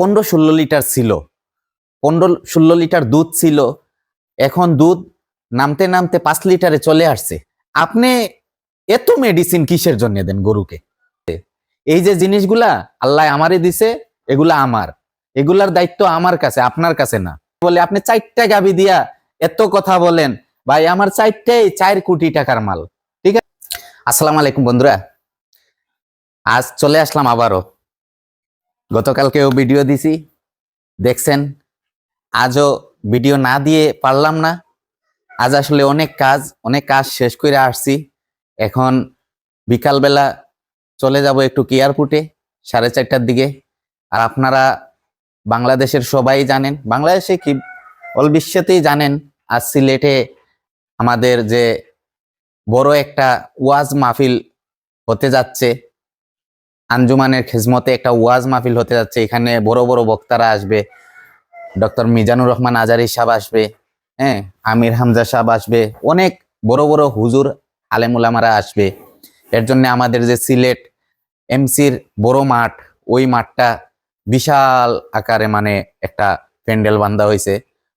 পনেরো ষোলো লিটার ছিল। পনেরো ষোলো লিটার দুধ ছিল। এখন দুধ নামতে নামতে পাঁচ লিটারে চলে আসছে। আপনি এত মেডিসিন কিসের জন্য দেন গরুকে? এই যে জিনিসগুলা আল্লাহ আমারে দিছে, এগুলা আমার। এগুলার দায়িত্ব আমার কাছে, আপনার কাছে না। বলে, আপনি চারটা গাবি দিয়া এত কথা বলেন। ভাই, আমার চারটাই চার কোটি টাকার মাল। ঠিক আছে? আসসালামু আলাইকুম বন্ধুরা। আজ চলে আসলাম আবারও। গতকালকেও ভিডিও দিছি। দেখছেন, আজও ভিডিও না দিয়ে পারলাম না। আজ আসলে অনেক কাজ অনেক কাজ শেষ করে আসছি। এখন বিকালবেলা চলে যাব একটু এয়ারপোর্টে সাড়ে চারটার দিকে। আর আপনারা বাংলাদেশের সবাই জানেন, বাংলাদেশে কি, অল বিশ্বেতেই জানেন, আজ সিলেটে আমাদের যে বড় একটা ওয়াজ মাহফিল হতে যাচ্ছে। আঞ্জুমানের খেজমতে একটা ওয়াজ মাহফিল হতে যাচ্ছে। এখানে বড় বড় বক্তারা আসবে। ডক্টর মিজানুর রহমান আজারি সাহেব আসবে হ্যাঁ আমির হামজা সাহেব আসবে, অনেক বড় বড় হুজুর আলেমুলামারা আসবে। এর জন্য আমাদের যে সিলেট এমসির বড় মাঠ, ওই মাঠটা বিশাল আকারে মানে একটা প্যান্ডেল বান্ধা হয়েছে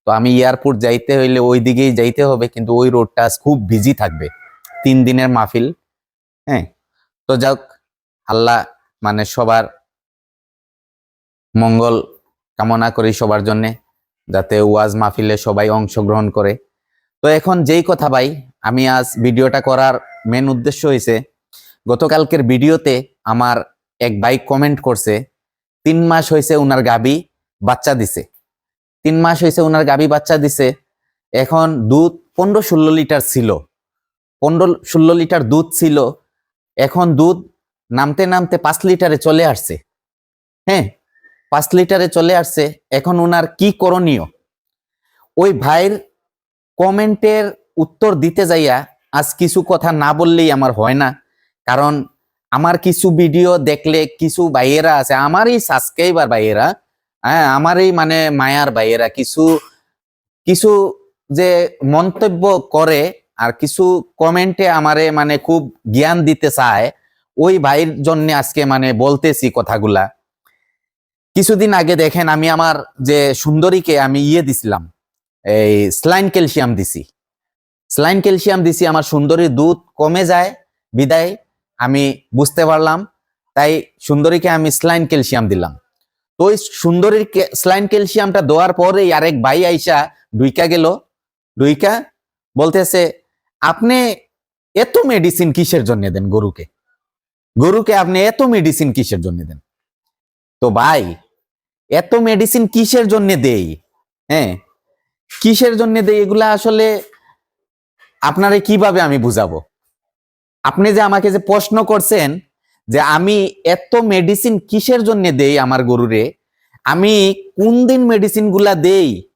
তো আমি এয়ারপোর্ট যাইতে হইলে ওই দিকেই যাইতে হবে, কিন্তু ওই রোডটা খুব বিজি থাকবে। তিন দিনের মাহফিল হ্যাঁ। তো যাক, আল্লাহ মানে সবার মঙ্গল কামনা করি সবার জন্যে, যাতে ওয়াজ মাহফিলে সবাই অংশগ্রহণ করে। তো এখন যেই কথা ভাই, আমি আজ ভিডিওটা করার মেন উদ্দেশ্য হয়েছে গতকালকের ভিডিওতে আমার এক ভাই কমেন্ট করছে, তিন মাস হয়েছে উনার গাবি বাচ্চা দিছে। তিন মাস হয়েছে উনার গাবি বাচ্চা দিছে, এখন দুধ পনেরো ষোলো লিটার ছিল। পনেরো ষোলো লিটার দুধ ছিল, এখন দুধ নামতে নামতে পাঁচ লিটারে চলে আসছে। হ্যাঁ পাঁচ লিটারে চলে আসছে। এখন ওনার কি করণীয়? ওই ভাইয়ের কমেন্টের উত্তর দিতে যাইয়া আজ কিছু কথা না বললেই আমার হয় না। কারণ আমার কিছু ভিডিও দেখলে কিছু ভাইয়েরা আছে, আমারই সাবস্ক্রাইবার ভাইয়েরা হ্যাঁ আমারই মানে মায়ার ভাইয়েরা, কিছু কিছু যে মন্তব্য করে আর কিছু কমেন্টে আমারে মানে খুব জ্ঞান দিতে চায় ওই ভাইয়ের জন্য আজকে মানে বলতেছি কথাগুলা। কিছুদিন আগে দেখেন আমি আমার যে সুন্দরীকে আমি ইয়ে দিছিলাম, এই স্লাইন ক্যালসিয়াম দিছি। স্লাইন ক্যালসিয়াম দিছি, আমার সুন্দরীর দুধ কমে যায়, বিদায়, আমি বুঝতে পারলাম, তাই সুন্দরীকে আমি স্লাইন ক্যালসিয়াম দিলাম। তো ওই সুন্দরীর স্লাইন ক্যালসিয়ামটা দেওয়ার পরেই আরেক ভাই আইসা ডুইকা গেল। ডুইকা বলতেছে, আপনি এত মেডিসিন কিসের জন্য দেন গরুকে? গরুকে আপনি এত মেডিসিন কিসের জন্য দেন? তো ভাই, এত মেডিসিন কিসের জন্য দেই? হ্যাঁ? কিসের জন্য দেই? এগুলা আসলে আপনারে কীভাবে আমি বুঝাবো? আপনি যে আমাকে যে প্রশ্ন করছেন যে আমি এত মেডিসিন কিসের জন্য দেই আমার গরুরে? আমি কোন দিন মেডিসিনগুলা দেই?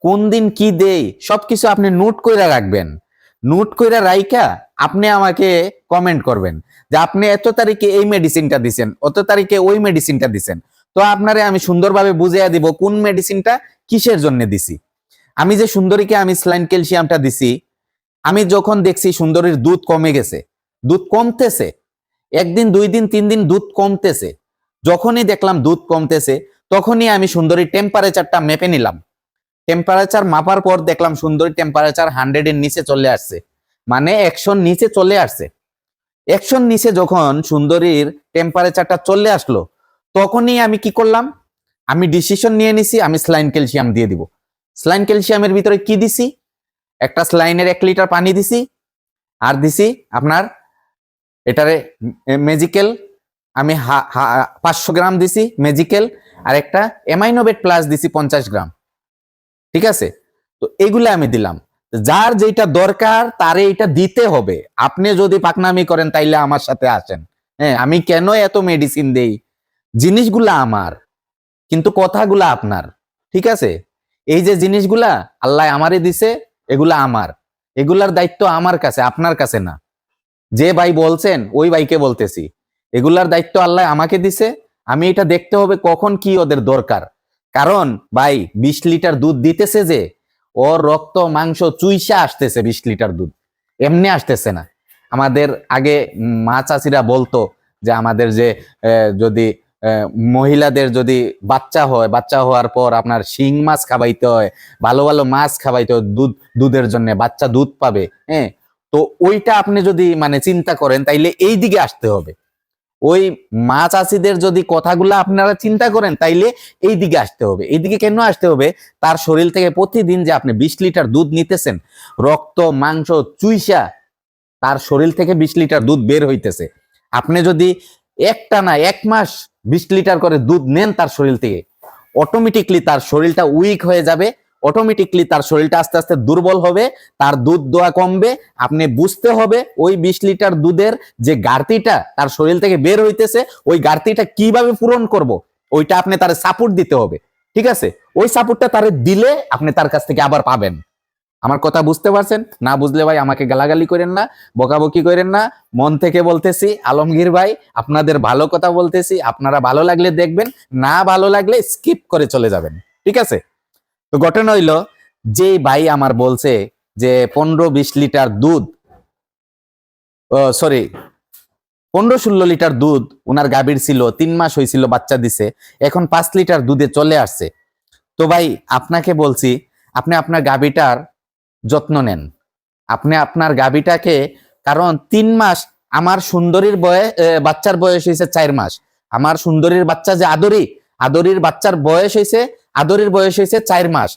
কোন দিন কি দেই? সবকিছু আপনি নোট করে রাখবেন। নোট করে রাইকা আপনি আমাকে কমেন্ট করবেন যে আপনি এত তারিখে এই মেডিসিনটা দিছেন, অত তারিখে ওই মেডিসিনটা দিছেন। তো আপনারে আমি সুন্দরভাবে বুঝিয়ে দিব কোন মেডিসিনটা কিসের জন্য দিছি। আমি যে সুন্দরীকে আমি স্লাইন ক্যালসিয়ামটা দিছি, আমি যখন দেখছি সুন্দরীর দুধ কমে গেছে, দুধ কমতেছে, একদিন, দুই দিন, তিন দিন দুধ কমতেছে, যখনই দেখলাম দুধ কমতেছে, তখনই আমি সুন্দরীর টেম্পারেচারটা মেপে নিলাম। টেম্পারেচার মাপার পর দেখলাম সুন্দরী টেম্পারেচার হান্ড্রেড এর নিচে চলে আসছে। মানে একশোর নিচে চলে আসছে। একশোর নিচে যখন সুন্দরীর টেম্পারেচারটা চলে আসলো, তখনই আমি কি করলাম? আমি ডিসিশন নিয়ে নিছি, আমি স্লাইন ক্যালসিয়াম দিয়ে দিব। স্লাইন ক্যালসিয়ামের ভিতরে কি দিছি? একটা স্লাইনের এক লিটার পানি দিছি, আর দিছি আপনার এটারে মেজিক্যাল আমি পাঁচশো গ্রাম দিছি মেজিক্যাল আর একটা এমাইনোবেট প্লাস দিছি পঞ্চাশ গ্রাম। ঠিক আছে? তো এগুলো আমি দিলাম। যার যেটা দরকার, তারে এটা দিতে হবে। আপনি যদি পাকনামি করেন, তাইলে আমার সাথে আসেন। হ্যাঁ আমি কেন এত মেডিসিন দেই? জিনিসগুলা আমার, কিন্তু কথাগুলা আপনার। ঠিক আছে? এই যে জিনিসগুলা, আল্লাহ আমারে দিছে, এগুলা আমার। এগুলার দায়িত্ব আমার কাছে, আপনার কাছে না। যে ভাই বলছেন, ওই ভাইকে বলতেছি। এগুলার দায়িত্ব আল্লাহ আমাকে দিছে। আমি এটা দেখতে হবে কখন কি ওদের দরকার। কারণ ভাই, বিশ লিটার দুধ দিতেছে যে, ওর রক্ত, মাংস চুইসা আসতেছে বিশ লিটার দুধ। এমনি আসতেছে না। আমাদের আগে মা চাষিরা বলতো যে, আমাদের যে যদি মহিলাদের যদি বাচ্চা হয়, বাচ্চা হওয়ার পর আপনার শিং মাছ খাওয়াইতে হয়, ভালো ভালো মাছ খাওয়াইতে হয়, দুধ, দুধের জন্য বাচ্চা দুধ পাবে হ্যাঁ? তো ওইটা আপনি যদি মানে চিন্তা করেন, তাইলে এই দিকে আসতে হবে। ওই মা চাষিদের যদি কথাগুলো আপনারা চিন্তা করেন, তাইলে এই দিকে আসতে হবে। এইদিকে কেন আসতে হবে? তার শরীর থেকে প্রতিদিন যে আপনি বিশ লিটার দুধ নিতেছেন, রক্ত, মাংস, চুইসা, তার শরীর থেকে বিশ লিটার দুধ বের হইতেছে। আপনি যদি একটা না, এক মাস বিশ লিটার করে দুধ নেন তার শরীর থেকে অটোমেটিকলি তার শরীরটা উইক হয়ে যাবে অটোমেটিকলি তার শরীরটা আস্তে আস্তে দুর্বল হবে, তার দুধ দোয়া কমবে, আপনি বুঝতে হবে ওই বিশ লিটার দুধের যে ঘাটতিটা তার শরীর থেকে বের হইতেছে, ওই ঘাটতিটা কীভাবে পূরণ করব, ওইটা আপনি তার সাপোর্ট দিতে হবে, ঠিক আছে? ওই সাপোর্টটা তারে দিলে আপনি তার কাছ থেকে আবার পাবেন। আমার কথা বুঝতে পারছেন? না বুঝলে ভাই আমাকে গালাগালি করেন না, বকাবকি করেন না, মন থেকে বলতেছি, আলমগীর ভাই, আপনাদের ভালো কথা বলতেছি, আপনারা ভালো লাগলে দেখবেন, না ভালো লাগলে স্কিপ করে চলে যাবেন, ঠিক আছে? তো ঘটনা হইল যে ভাই আমার বলছে যে পনেরো বিশ লিটার দুধ সরি পনেরো ষোলো লিটার দুধ উনার গাভীর ছিল, তিন মাস হয়েছিল বাচ্চা দিছে, এখন পাঁচ লিটার দুধে চলে আসছে। তো ভাই, আপনাকে বলছি, আপনি আপনার গাভীটার যত্ন নেন। আপনি আপনার গাভীটাকে, কারণ তিন মাস, আমার সুন্দরীর বয়স বাচ্চার বয়স হয়েছে চার মাস। আমার সুন্দরীর বাচ্চা যে আদরি, আদরির বাচ্চার বয়স হয়েছে আদরির বয়স হয়েছে চার মাস।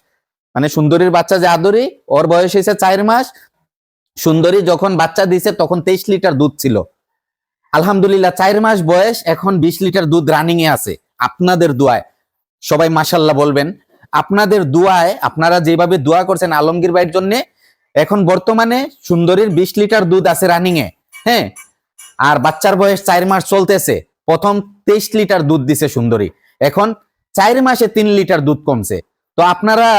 মানে সুন্দরীর বাচ্চা যে আদরি, ওর বয়স হয়েছে চার মাস। সুন্দরী যখন বাচ্চা দিছে, তখন তেইশ লিটার দুধ ছিল। আলহামদুলিল্লাহ, চার মাস বয়স, এখন বিশ লিটার দুধ রানিং এ আছে, আপনাদের দোয়ায়। সবাই মাসাল্লাহ বলবেন, আপনাদের দোয়ায়, আপনারা যেভাবে দোয়া করছেন আলমগীর ভাইয়ের জন্য, এখন বর্তমানে সুন্দরীর বিশ লিটার দুধ আছে রানিং এ হ্যাঁ? আর বাচ্চার বয়স চার মাস চলতেছে, প্রথম তেইশ লিটার দুধ দিছে সুন্দরী। এখন চার মাসে তিন লিটার দুধ কমছে। তো আপনারা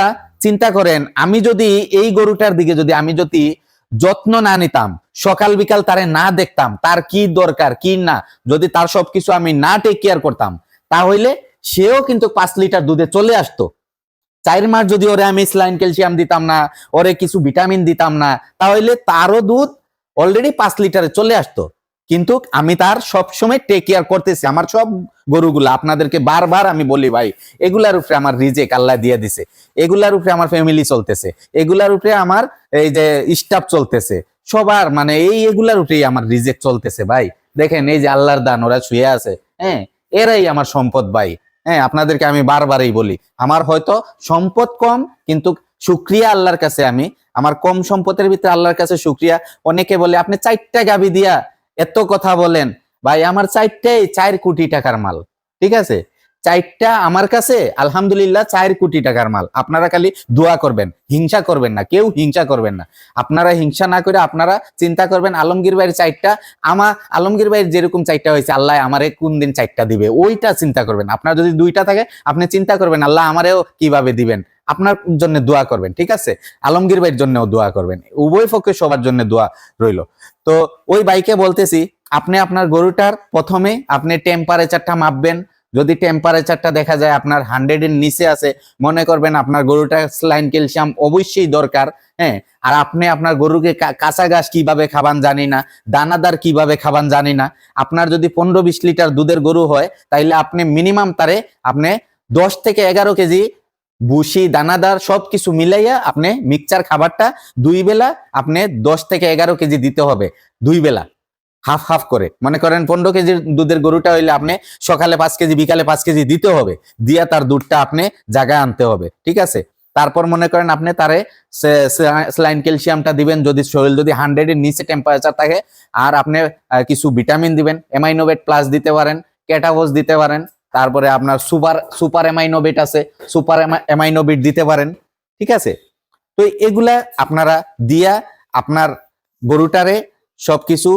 চিন্তা করেন, আমি যদি এই গরুটার দিকে যদি আমি যদি যত্ন না নিতাম, সকাল বিকাল তারে না দেখতাম, তার কি দরকার, কি না, যদি তার সবকিছু আমি না টেক কেয়ার করতাম, তাহলে সেও কিন্তু পাঁচ লিটার দুধে চলে আসতো। চার মাস যদি ওরে আমি স্লাইন ক্যালসিয়াম দিতাম না, ওরে কিছু ভিটামিন দিতাম না, তাহলে তারও দুধ অলরেডি পাঁচ লিটারে চলে আসতো। কিন্তু আমি তার সবসময় টেক কেয়ার করতেছি। আমার সব গরুগুলা আপনাদেরকে বারবার আমি বলি ভাই, এগুলার উপরে আমার রিজেক আল্লাহ দিয়ে দিছে। এগুলার উপরে আমার ফ্যামিলি চলতেছে। এগুলার উপরে আমার এই যে স্টাফ চলতেছে। সবার মানে এই এগুলার উপরেই আমার রিজেক চলতেছে ভাই। দেখেন, এই যে আল্লাহর দান, ওরা শুয়ে আছে। হ্যাঁ এরাই আমার সম্পদ ভাই। হ্যাঁ আপনাদেরকে আমি বারবারই বলি, আমার হয়তো সম্পদ কম, কিন্তু সুক্রিয়া আল্লাহর কাছে আমি, আমার কম সম্পদের ভিতরে আল্লাহর কাছে সুক্রিয়া অনেকে বলে, আপনি চারটা গাবি দিয়া এত কথা বলেন ভাই আমার চারটাই চার কোটি টাকার মাল ঠিক আছে? চারটা আমার কাছে, আলহামদুলিল্লাহ, চার কোটি টাকার মাল। আপনারা খালি দোয়া করবেন, হিংসা করবেন না, কেউ হিংসা করবেন না। আপনারা হিংসা না করে আপনারা চিন্তা করবেন, আলমগীর ভাইয়ের চারটা আমার আলমগীর ভাইয়ের যেরকম চারটা হয়েছে, আল্লাহ আমারে কোন দিন চারটা দিবে? ওইটা চিন্তা করবেন আপনার যদি দুইটা থাকে, আপনি চিন্তা করবেন, আল্লাহ আমারেও কীভাবে দিবেন? আপনার জন্য দোয়া করবেন, ঠিক আছে? আলমগীর ভাইয়ের জন্যও দোয়া করবেন। উভয় পক্ষে সবার জন্য দোয়া রইল। তো ওই বাইকে বলতেছি, আপনি আপনার গরুটার প্রথমে আপনি টেম্পারেচারটা মাপবেন যদি টেম্পারেচারটা দেখা যায় আপনার হান্ড্রেড এর নিচে আছে, মনে করবেন আপনার গরুটা স্লাইন ক্যালসিয়াম অবশ্যই দরকার হ্যাঁ? আর আপনি আপনার গরুকে কাঁচা ঘাস কীভাবে খাবান জানি না, দানাদার কীভাবে খাবান জানি না। আপনার যদি পনেরো বিশ লিটার দুধের গরু হয়, তাইলে আপনি মিনিমাম তারে আপনি দশ থেকে এগারো কেজি বুসি দানাদার সবকিছু মিলাইয়া আপনি মিক্সচার খাবারটা দুই বেলা আপনি দশ থেকে এগারো কেজি দিতে হবে, দুই বেলা। হাফ হাফ করে। মনে করেন পনেরো কেজির দুধের গরুটা হইলে আপনি সকালে পাঁচ কেজি, বিকালে পাঁচ কেজি দিতে হবে। দিয়া তার দুধটা আপনি জায়গায় আনতে হবে। ঠিক আছে? তারপর মনে করেন আপনি তারে স্লাইন ক্যালসিয়ামটা দিবেন। যদি শরীর যদি হান্ড্রেড এর নিচে টেম্পারেচার থাকে, আর আপনি কিছু ভিটামিন দিবেন এমাইনোভেট প্লাস দিতে পারেন ক্যাটাভোস দিতে পারেন, তারপরে আপনার সুপার সুপার এমাইনোভেট আছে, সুপার এমাইনোভিট দিতে পারেন। ঠিক আছে? তো এগুলা আপনারা দিয়া আপনার গরুটারে সবকিছু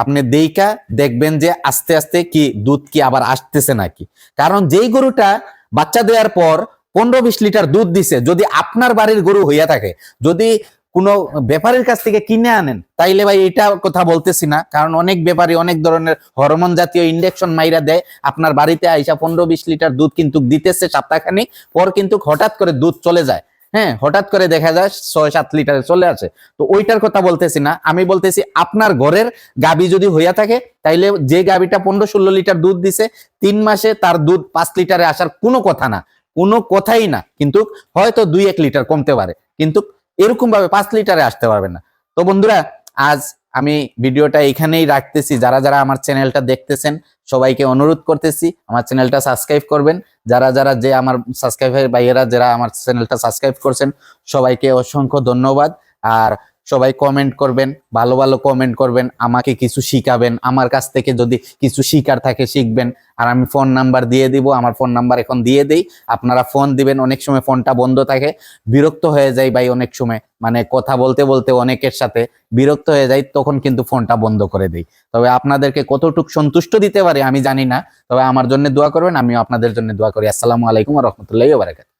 আপনি দেইকা দেখবেন যে আস্তে আস্তে কি দুধ কি আবার আসতেছে নাকি। কারণ যেই গরুটা বাচ্চা দেওয়ার পর পনেরো বিশ লিটার দুধ দিছে, যদি আপনার বাড়ির গরু হইয়া থাকে, যদি কোনো ব্যাপারীর কাছ থেকে কিনে আনেন, তাইলে ভাই এটা কথা বলতেছি না। কারণ অনেক ব্যাপারী অনেক ধরনের হরমোন জাতীয় ইনজেকশন মাইরা দেয়, আপনার বাড়িতে আইসা পনেরো বিশ লিটার দুধ কিন্তু দিতেছে সপ্তাহখানিক, পর কিন্তু হঠাৎ করে দুধ চলে যায়। হ্যাঁ হঠাৎ করে দেখা যায় ছয় সাত লিটারে চলে আসে। তো ওইটার কথা বলতেছি না, আমি বলতেছি আপনার ঘরের গাবি যদি হইয়া থাকে, তাইলে যে গাবিটা পনেরো ষোলো লিটার দুধ দিছে, তিন মাসে তার দুধ পাঁচ লিটারে আসার কোনো কথা না। কোনো কথাই না, কিন্তু হয়তো দুই এক লিটার কমতে পারে, কিন্তু এরকম ভাবে পাঁচ লিটারে আসতে পারবে না। তো বন্ধুরা, আজ আমি ভিডিওটা এখানেই রাখতেছি। যারা যারা আমার চ্যানেলটা দেখতেছেন, সবাইকে অনুরোধ করতেছি, আমার চ্যানেলটা সাবস্ক্রাইব করবেন। যারা যারা যে আমার সাবস্ক্রাইবার ভাইয়েরা যারা আমার চ্যানেলটা সাবস্ক্রাইব করছেন, সবাইকে অসংখ্য ধন্যবাদ। আর সবাই কমেন্ট করবেন, ভালো ভালো কমেন্ট করবেন, আমাকে কিছু শিখাবেন, আমার কাছ থেকে যদি কিছু শিকার থাকে শিখবেন। আর আমি ফোন নাম্বার দিয়ে দিব, আমার ফোন নাম্বার এখন দিয়ে দেই। আপনারা ফোন দিবেন, অনেক সময় ফোনটা বন্ধ থাকে, বিরক্ত হয়ে যায় ভাই অনেক সময়। মানে কথা বলতে বলতে অনেকের সাথে বিরক্ত হয়ে যায়, তখন কিন্তু ফোনটা বন্ধ করে দেই। তবে আপনাদেরকে কতটুকু সন্তুষ্ট দিতে পারে আমি জানি না, তবে আমার জন্য দোয়া করবেন, আমিও আপনাদের জন্য দোয়া করি। আসসালামু আলাইকুম রহমতুল্লাহ বারাকাত